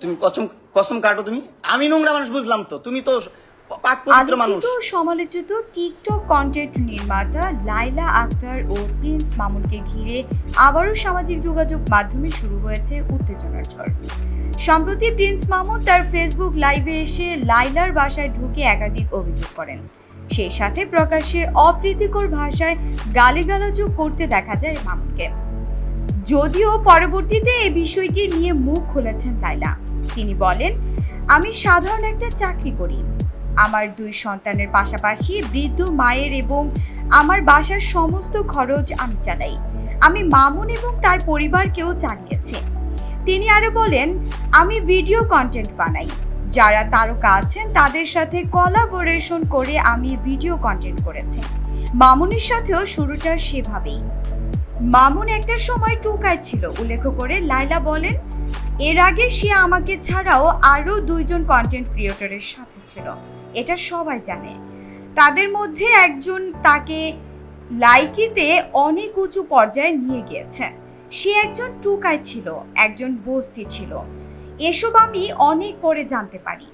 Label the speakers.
Speaker 1: তুমি কসম কসম কাটো তুমি। আমি নোংরা মানুষ বুঝলাম তো। তুমি তো পাক পবিত্র মানুষ।
Speaker 2: আলোচিত সমালোচিত টিকটক কন্টেন্ট নির্মাতা লাইলা আক্তার ও প্রিন্স মামুনকে ঘিরে আবারও সামাজিক যোগাযোগ মাধ্যমে শুরু হয়েছে উত্তেজনার ঝড়। সম্প্রতি প্রিন্স মামুন তার ফেসবুক লাইভে এসে লাইলার বাসায় ঢুকে একাধিক অভিযোগ করেন। সেই সাথে প্রকাশ্যে অপ্রীতিকর ভাষায় গালিগালাজও করতে দেখা যায় মামুনকে। যদিও পরবর্তীতে এই বিষয়টি নিয়ে মুখ খুলেছেন লাইলা তিনি বলেন, আমি সাধারণ একটা চাকরি করি। আমার দুই সন্তানের পাশাপাশি বৃদ্ধ মায়ের এবং আমার বাসার সমস্ত খরচ আমি চালাই। আমি মামুন এবং তার পরিবারকেও চালিয়েছি। তিনি আরও বলেন, আমি ভিডিও কন্টেন্ট বানাই। যারা তারকা আছেন তাদের সাথে কলাবোরেশন করে আমি ভিডিও কন্টেন্ট করেছি। মামুনের সাথেও শুরুটা সেভাবেই। মামুন একটা সময় টুকায় ছিল, উল্লেখ করে লাইলা বলেন, এর আগে সে আমাকে ছাড়াও আরও দুইজন কন্টেন্ট ক্রিয়েটরের সাথে ছিল, এটা সবাই জানে। তাদের মধ্যে একজন তাকে লাইকিতে অনেক উঁচু পর্যায়ে নিয়ে গিয়েছে। সে একজন টুকায় ছিল, একজন বস্তি ছিল। এসব আমি অনেক পরে জানতে পারি।